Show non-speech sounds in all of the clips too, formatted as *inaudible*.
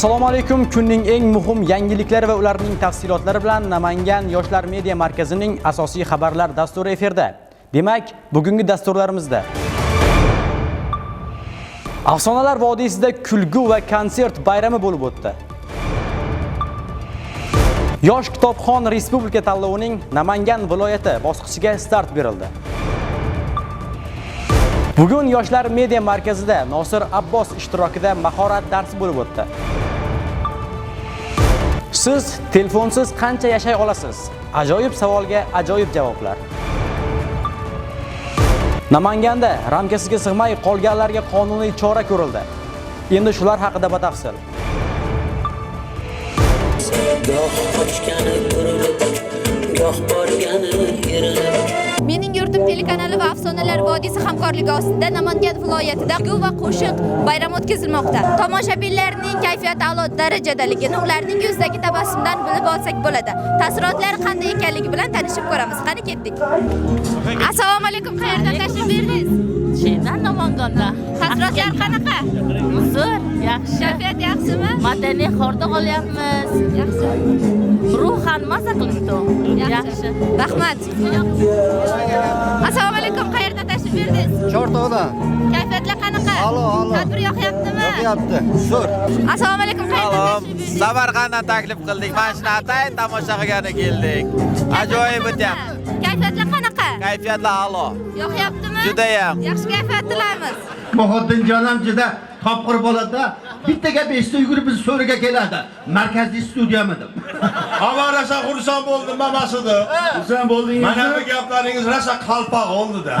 Assalomu alaykum. Kunning eng muhim yangiliklari va ularning tafsilotlari bilan Namangan Yoshlar media markazining asosiy xabarlar dasturi efirda. Demak, bugungi dasturlarimizda Afsonalar vodiysida kulgu va konsert bayrami bo'lib o'tdi. Yosh kitobxon respublika tanlovining Namangan viloyati bosqichiga start berildi. Bugun Yoshlar media markazida Nosir Abbos ishtirokida mahorat darsi bo'lib o'tdi. Siz telefonsiz qancha yashay olasiz? Ajoyib savolga ajoyib javoblar. Namanganda ramkasiga sig'may qolganlarga qonuniy chora ko'rildi. Endi shular haqida batafsil. goh qochgani burilib goh borgani yerilib Mening telekanali va Afsonalar vodiysi hamkorligi ostida Namangan viloyatida gu va qo'shiq bayrami o'tkazilmoqda. Tomoshabinlarning kayfiyati a'lo darajadaligini ularning yuzidagi tabassumdan bilib olsak bo'ladi. Taassurotlari qanday ekanligi bilan tanishib ko'ramiz. Qani ketdik. Assalomu alaykum. Qayerdan tashrif berdingiz? Şeyden Namanganda. Taassurotlar qanaqa? Zo'r, yaxshi. Kayfiyat yaxshimi? Madaniy xorda olyapmiz. Yaxshi. Ruhan maza qilibdi. Yaxshi. Rahmat. Assalomu alaykum. Qayerdan tashrif berdingiz? Chortoqdan. Kayfiyatlar qanaqa? Alo, alo. Tadbir yoqyaptimi? Yoqyapti. Zo'r. Assalomu alaykum. Qayerdan? Samarqanddan taklif qildik. Mana shuni atayin tomosha qilgani keldik. Ajoyib o'tyapti. Kayfiyatlar qanaqa? Kayfiyatlar a'lo. Yoqyaptimi? judayam yaxshi kayfiyatdalamiz muhiddinjonim juda topqir bo'ladi bittaga beshta yugurib bizni so'riga keladi markaziy studiyamidi hamma *laughs* narsa xursand bo'ldim mamasi edi xursand bo'ldingiz mana bu gaplaringiz rosa qalpoq oldida *laughs*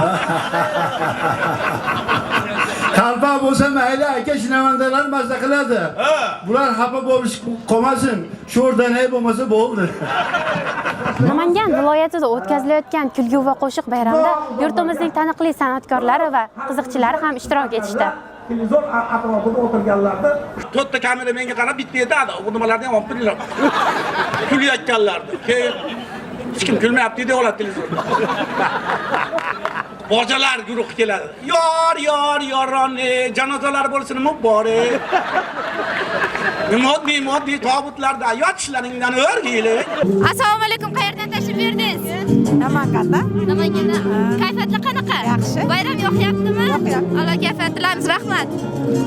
Mayli, aka shinavandalar mazza qiladi. Ha. Bular xafa bo'lish qolmasin. Sho'rdanay bo'lmasa bo'ldi. *laughs* Namangan viloyatida o'tkazilayotgan kulgu va qo'shiq bayramida yurtimizning taniqli san'atkorlari va qiziqchilari ham ishtirok etishdi. televizor atrofida o'tirganlarda to'rtta kamera menga qarab bitta aytadi u nimalarni ham olib turinglar kulayotganlarni keyin hech kim kulmayapti deyapti televizorda bojalar guruhi keladi yor yor yoroni janozalar bo'lsin muborak moddiy moddiy tobutlarda yotishlaringdan o'rgiylik Assalomu alaykum. Qayerdan tashrif berdingiz? Namanganda. Namanganda. Kayfiyatlar qanaqa? Yaxshi. Bayram yoqyaptimi? Yoqyapti. Alloh kayfiyat tilaymiz. Rahmat.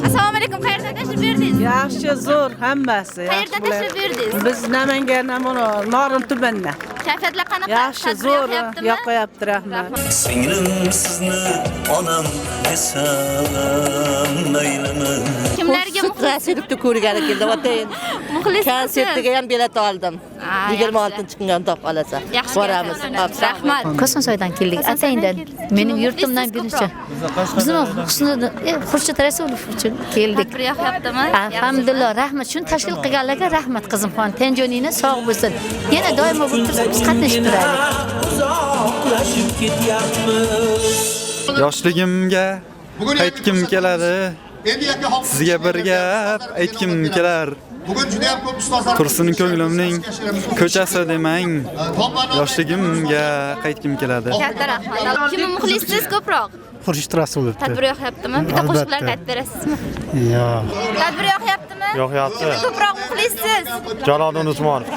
Assalomu alaykum. Qayerdan tashrif berdingiz? Yaxshi, zo'r hammasi. Qayerdan tashrif berdingiz? Biz Namangandan mana Norin tumanidan. Kayfiyatlar qanaqa? Yaxshi, zo'r. Yoqyapti, rahmat. singlim sizni onam desam maylimi Kimlarga? Sirkni ko'rgani keldim. Otayin. *laughs* Muxlis Konsertiga ham bilet oldim. Ah, 26 kunga top. Yaxshi Boramiz. Rahmat. Kosonsoydan keldik. Atayindan. Mening yurtimdan birinchi. Bizim Husniddin e, Xurshid Rasulov uchun keldik. Yoqyaptimi? Alhamdulillah, rahmat. Shuni tashkil qilganlarga rahmat qizimxon. Tenjonina sog' bo'lsin. Yana doimo bo'lib tursin, biz qatnashib ketyapmiz Yoshligimga qaytgim keladi. Sizga bir gap aytgim kelar. Bugun juda ham ko'p ustozlar Tursin ko'nglimning ko'chasi demang. Yoshligimga qaytgim keladi. Katta rahmat. Kimni muxlissiz ko'proq? Xurshid Rasulov. Tadbir yoqyaptimi? Bitta qo'shiqlarni aytib berasizmi? Yo'q. Tadbir yoqyaptimi? Yoqyapti. Ko'proq muxlissiz? Jaloliddin Usmonov.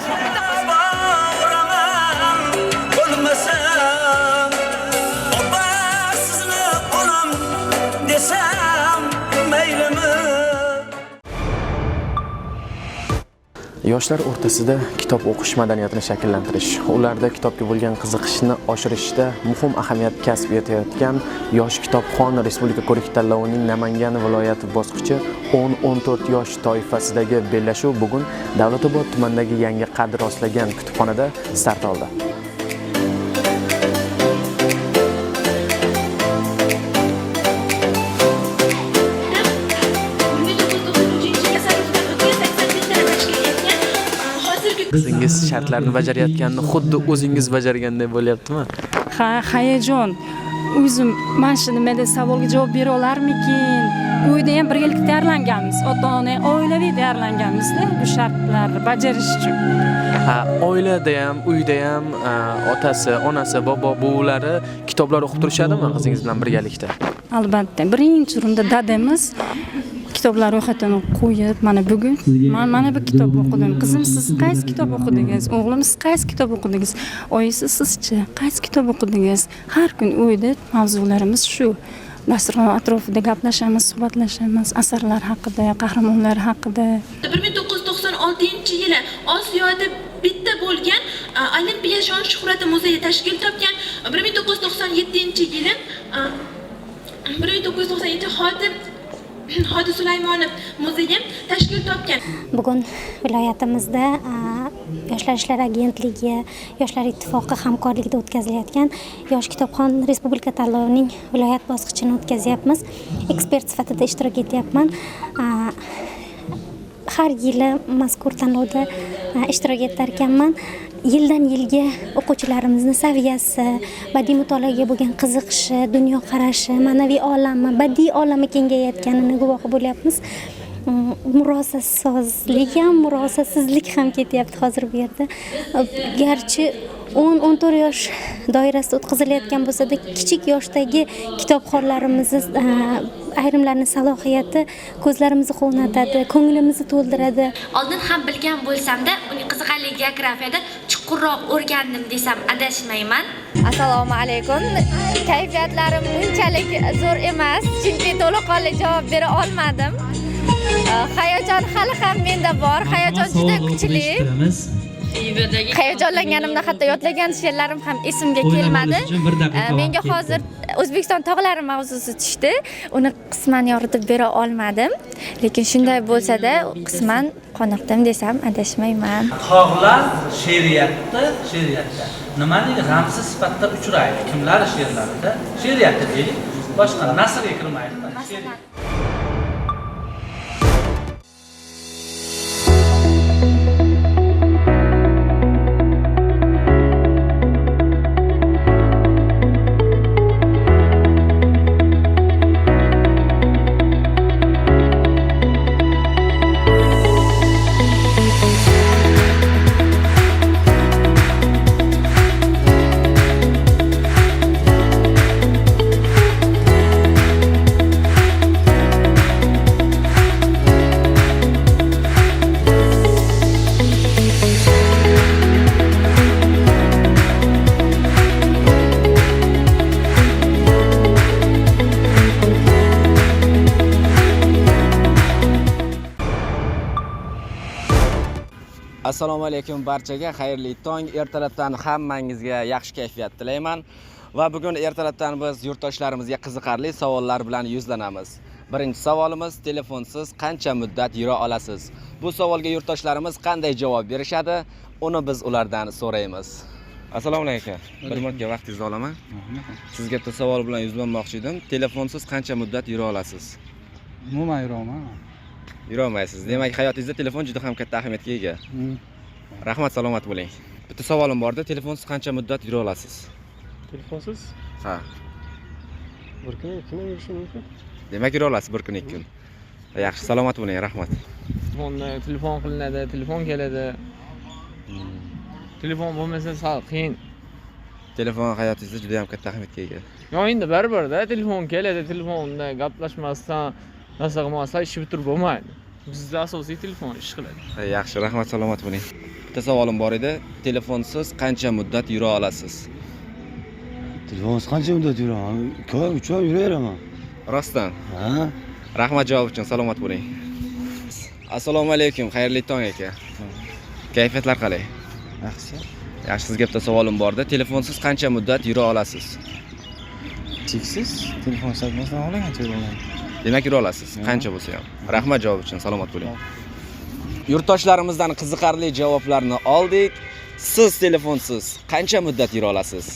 Desam maylimi Yoshlar o'rtasida kitob o'qish madaniyatini shakllantirish, ularda kitobga bo'lgan qiziqishni oshirishda muhim ahamiyat kasb etayotgan Yosh kitobxon Respublika ko'rik tanlovining Namangan viloyati bosqichi 10-14 yosh toifasidagi bellashuv bugun Davlatobod tumanidagi yangi qad rostlagan kutubxonada start oldi. Shartlarni bajarayotganini xuddi o'zingiz bajargandek bo'lyaptimi? Ha, hayajon. O'zim mana shu nimada savolga javob bera olarmikin? Uyda ham birgalikda tayyorlanganmiz. Ota-ona, oilaviy tayyorlanganmizda bu shartlarni bajarish uchun. Oilada ham, uyda ham a, otasi, onasi, bobo, buvilari kitoblar o'qib turishadimi qizingiz bilan birgalikda? Albatta, birinchi o'rinda dadamiz kitoblar ro'yxatini qo'yib mana bugun man mana bu kitob o'qidim. Qizim siz qaysi kitob o'qidingiz? O'g'lim siz qaysi kitob o'qidingiz? Oyisi sizchi qaysi kitob o'qidingiz? Har kun uyda mavzularimiz shu. Dasturxon atrofida gaplashamiz suhbatlashamiz asarlar haqida qahramonlar haqida. bir ming to'qqiz yuz to'qson oltinchi yili osiyoda bitta bo'lgan olimpiya shon shuhrati muzeyi tashkil topgan bir ming to'qqiz yuz to'qson yettinchi yili bir ming to'qqiz yuz to'qson yettinchi xodim *clears throat* Hodi Sulaymonov muzeyi tashkil topgan. Bugun viloyatimizda Yoshlar ishlari agentligi, Yoshlar ittifoqi hamkorligida o'tkazilayotgan Yosh kitobxon respublika tanlovining viloyat bosqichini o'tkazyapmiz. Ekspert sifatida ishtirok etyapman. Har yili mazkur tanlovda ishtirok etar ekanman. Yildan yilga o'quvchilarimizni saviyasi, badiiy mutolaaga bo'lgan qiziqishi, dunyoqarashi, ma'naviy olami, badiiy olami kengayayotganini guvohi bo'lyapmiz. Mm, murosasizlik ham murosasizlik ham ketyapti hozir bu yerda garchi o'n o'n to'rt yosh doirasida o'tkazilayotgan bo'lsada kichik yoshdagi kitobxonlarimizni ayrimlarni salohiyati ko'zlarimizni quvnatadi ko'nglimizni to'ldiradi Oldin ham bilgan bo'lsam-da, uning qiziqarli geografiyada chuqurroq o'rgandim desam adashmayman. Assalomu alaykum. Kayfiyatlarim unchalik zo'r emas, chunki to'laqonli javob bera olmadim. Hayajon hali ham menda bor. Hayajon juda kuchli. Hayajonlanganimda hatto yodlagan she'rlarim ham esimga kelmadi. Menga hozir O'zbekiston tog'lari mavzusi tushdi. Uni qisman yoritib bera olmadim. Lekin shunday bo'lsa-da, qisman qoniqdim desam adashmayman. Tog'lar she'riyatda, she'riyatda nimaning ramzi sifatida uchraydi? Kimlar she'rlarida? She'riyatda deylik, boshqa nasrga kirmaydi. Assalomu alaykum barchaga. Xayrli tong. Ertalabdan hammangizga yaxshi kayfiyat tilayman. Va bugun ertalabdan biz yurtdoshlarimizga qiziqarli savollar bilan yuzlanamiz. Birinchi savolimiz telefonsiz qancha muddat yura olasiz? Bu savolga yurtdoshlarimiz qanday javob berishadi? Uni biz ulardan so'raymiz. Assalomu alaykum. Bir minutga vaqtingizni olaman sizga bitta savol bilan yuzlanmoqchi edim. Telefonsiz qancha muddat yura olasiz? Umuman yuraman yurolmaysiz. Demak hayotingizda telefon juda ham katta ahamiyatga ega rahmat salomat bo'ling bitta savolim borda telefonsiz qancha muddat yura olasiz telefonsiz ha bir kun ikki kun yurishim mumkin demak yura olasiz bir kun ikki kun yaxshi salomat bo'ling rahmat telefonda telefon qilinadi telefon keladi telefon bo'lmasa sal qiyin telefon hayotingizda juda ham katta ahamiyatga ega yo endi baribirda telefon keladi telefonda gaplashmasdan narsa qilmasdan ish bitirib bo'lmaydi bizda asosiy telefon ish qiladi yaxshi rahmat salomat bo'ling bitta savolim bor edi. Telefonsiz qancha muddat yura olasiz? Telefonsiz qancha muddat yuraman ikki oy uch oy yuraveraman rostdan. Ha? Rahmat javob uchun salomat bo'ling. Assalomu alaykum xayrli tong aka. Kayfiyatlar qalay? Yaxshi. Yaxshi sizga bitta savolim borda telefonsiz qancha muddat yura olasiz? Cheksiz. Telefon sotmasdan yuraman demak yura olasiz. Qancha bo'lsa ham. Rahmat javob uchun salomat bo'ling yurtdoshlarimizdan qiziqarli javoblarni oldik siz telefonsiz qancha muddat yura olasiz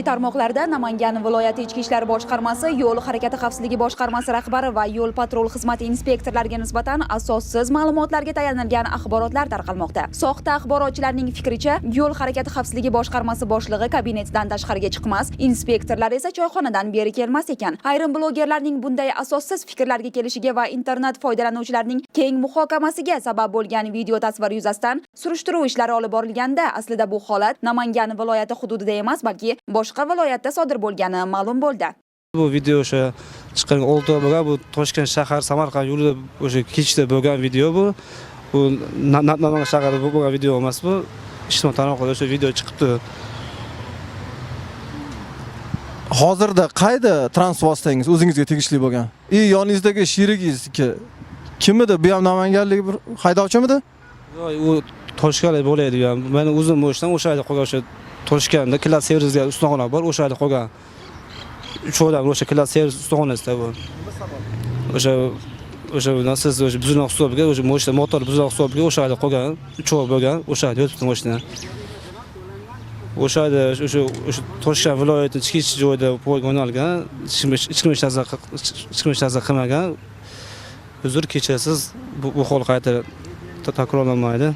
Ijtimoiy tarmoqlarda Namangan viloyati ichki ishlar boshqarmasi, yo'l harakati xavfsizligi boshqarmasi rahbari va yo'l patrul xizmati inspektorlariga nisbatan asossiz ma'lumotlarga tayanilgan axborotlar tarqalmoqda. Soxta axborotchilarning fikricha, yo'l harakati xavfsizligi boshqarmasi boshlig'i kabinetidan tashqariga chiqmas, inspektorlar esa choyxonadan beri kelmas ekan. Ayrim blogerlarning bunday asossiz fikrlarga kelishiga va internet foydalanuvchilarining keng muhokamasiga sabab bo'lgan video tasvir yuzasidan surishtiruv ishlari olib borilganda, aslida bu holat Namangan viloyati hududida emas, balki boshqa viloyatda sodir bo'lgani ma'lum bo'ldi. Bu video o'sha chiqqan olti bo'lgan bu Toshkent shahar Samarqand yo'lida o'sha kechda bo'lgan video bu. Bu Na- Na- Namangan shahrida bo'lgan video emas bu. Ijtimoiy tarmoqlarda o'sha video chiqibdi. Hozirda qayda transport vositangiz o'zingizga tegishli bo'lgan? И yoningizdagi sherigingizniki kim edi? Bu ham namanganlik bir haydovchimidi? Yo'q, u Toshkentlik bo'laydi ham. Meni o'zim o'shdan o'sha yerda qolgan o'sha Toshkentda klass servisga ustaxona bor, o'sha yerda qolgan. Uch odam o'sha klass servis ustaxonasida bu. O'sha o'sha siz o'sha buzilgan hisobiga o'sha moshina motor buzilgan hisobiga o'sha yerda qolgan, uch oy bo'lgan, o'sha yerda yotibdi moshina. o'sha yerda o'sha o'sha Toshkent viloyati ichki ichki joyda poyga o'nalgan, ichki ish nazar ichki qilmagan. Uzr kechirasiz bu, hol qayta takrorlanmaydi.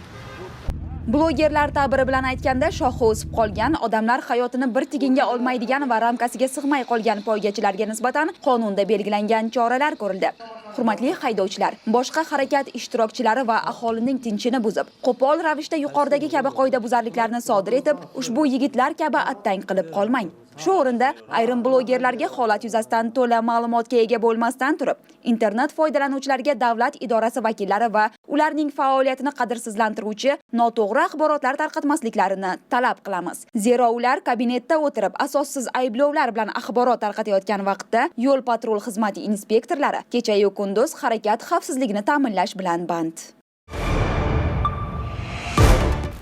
Blogerlar ta'biri bilan aytganda shoxi o'sib qolgan, odamlar hayotini bir tiginga olmaydigan va ramkasiga sig'may qolgan poygachilarga nisbatan qonunda belgilangan choralar ko'rildi. Hurmatli haydovchilar, boshqa harakat ishtirokchilari va aholining tinchini buzib, qo'pol ravishda yuqoridagi kabi qoidabuzarliklarni sodir etib, ushbu yigitlar kabi attang qilib qolmang. Shu o'rinda ayrim blogerlarga holat yuzasidan to'la ma'lumotga ega bo'lmasdan turib, internet foydalanuvchilariga davlat idorasi vakillari va ularning faoliyatini qadrsizlantiruvchi noto'g'ri axborotlar tarqatmasliklarini talab qilamiz. Zero ular kabinetda o'tirib asossiz ayblovlar bilan axborot tarqatayotgan vaqtda yo'l patrul xizmati inspektorlari kechayu kunduz harakat xavfsizligini ta'minlash bilan band.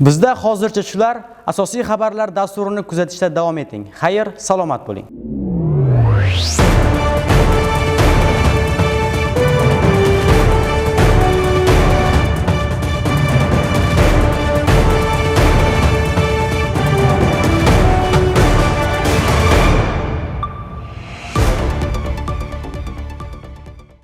Bizda hozircha shular asosiy xabarlar dasturini kuzatishda davom eting. Xayr, salomat bo'ling.